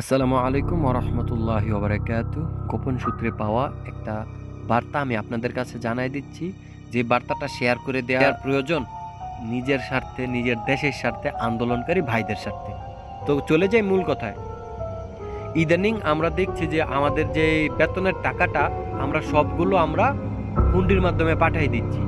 আসসালামু আলাইকুম ওরহমতুল্লাহি ওবরাকাতু। গোপন সূত্রে পাওয়া একটা বার্তা আমি আপনাদের কাছে জানাই দিচ্ছি। যে বার্তাটা শেয়ার করে দেওয়ার প্রয়োজন নিজের স্বার্থে, নিজের দেশের স্বার্থে, আন্দোলনকারী ভাইদের স্বার্থে। তো চলে যাই মূল কথায়। ইদানিং আমরা দেখছি যে আমাদের যে বেতনের টাকাটা আমরা সবগুলো আমরা হুন্ডির মাধ্যমে পাঠাই দিচ্ছি।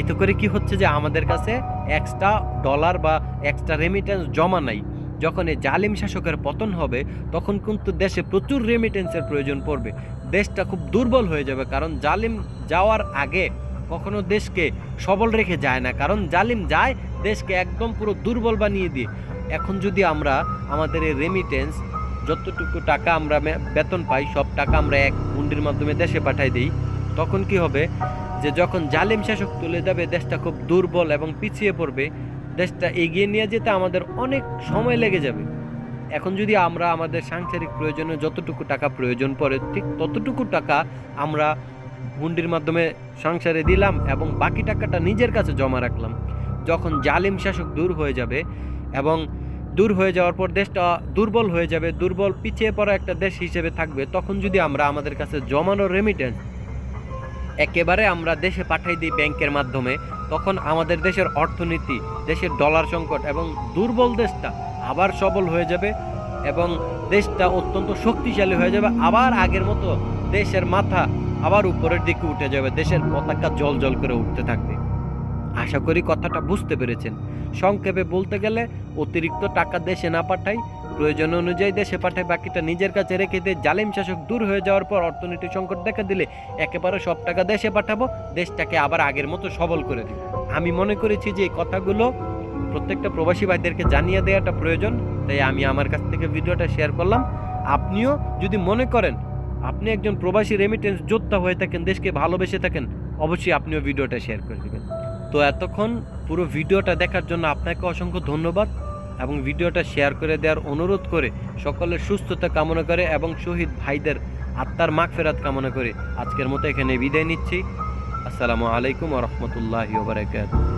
এতে করে কি হচ্ছে যে আমাদের কাছে এক্সট্রা ডলার বা এক্সট্রা রেমিটেন্স জমা নাই। যখন এই জালিম শাসকের পতন হবে, তখন কিন্তু দেশে প্রচুর রেমিটেন্সের প্রয়োজন পড়বে। দেশটা খুব দুর্বল হয়ে যাবে, কারণ জালিম যাওয়ার আগে কখনো দেশকে সবল রেখে যায় না। কারণ জালিম যায়, দেশকে একদম পুরো দুর্বল বানিয়ে দিয়ে। এখন যদি আমরা আমাদের এই রেমিটেন্স যতটুকু টাকা আমরা বেতন পাই, সব টাকা আমরা এক হুন্ডির মাধ্যমে দেশে পাঠাই দিই, তখন কি হবে? যে যখন জালিম শাসক তুলে যাবে দেশটা খুব দুর্বল এবং পিছিয়ে পড়বে দেশটা এগিয়ে নিয়ে যেতে আমাদের অনেক সময় লেগে যাবে। এখন যদি আমরা আমাদের সাংসারিক প্রয়োজনে যতটুকু টাকা প্রয়োজন পড়ে, ঠিক ততটুকু টাকা আমরা হুন্ডির মাধ্যমে সংসারে দিলাম এবং বাকি টাকাটা নিজের কাছে জমা রাখলাম, যখন জালিম শাসক দূর হয়ে যাবে এবং দূর হয়ে যাওয়ার পর দেশটা দুর্বল হয়ে যাবে, দুর্বল পিছিয়ে পড়া একটা দেশ হিসেবে থাকবে, তখন যদি আমরা আমাদের কাছে জমানো রেমিটেন্স একেবারে আমরা দেশে পাঠাই দিই ব্যাংকের মাধ্যমে তখন আমাদের দেশের অর্থনীতি, দেশের ডলার সংকট এবং দুর্বল দেশটা আবার সবল হয়ে যাবে এবং দেশটা অত্যন্ত শক্তিশালী হয়ে যাবে। আবার আগের মতো দেশের মাথা আবার উপরের দিকে উঠে যাবে, দেশের পতাকা জল জল করে উঠতে থাকবে। আশা করি কথাটা বুঝতে পেরেছেন। সংক্ষেপে বলতে গেলে, অতিরিক্ত টাকা দেশে না পাঠাই, প্রয়োজন অনুযায়ী দেশে পাঠাই বাকিটা নিজের কাছে রেখে দিয়ে জালিম শাসক দূর হয়ে যাওয়ার পর অর্থনৈতিক সংকট দেখা দিলে একেবারে সব টাকা দেশে পাঠাবো, দেশটাকে আবার আগের মতো সবল করে দিব। আমি মনে করেছি যে এই কথাগুলো প্রত্যেকটা প্রবাসী ভাইদেরকে জানিয়ে দেওয়াটা প্রয়োজন, তাই আমি আমার কাছ থেকে ভিডিওটা শেয়ার করলাম। আপনিও যদি মনে করেন, আপনি একজন প্রবাসী রেমিটেন্স যোদ্ধা হয়ে থাকেন, দেশকে ভালোবেসে থাকেন, অবশ্যই আপনিও ভিডিওটা শেয়ার করে দেবেন। তো এতক্ষণ পুরো ভিডিওটা দেখার জন্য আপনাকে অসংখ্য ধন্যবাদ এবং ভিডিওটা শেয়ার করে দেওয়ার অনুরোধ করে সকলের সুস্থতা কামনা করে এবং শহীদ ভাইদের আত্মার মাগ ফেরাত কামনা করে আজকের মতো এখানে বিদায় নিচ্ছি। আসসালামু আলাইকুম রহমতুল্লাহ বারাকাতুহু।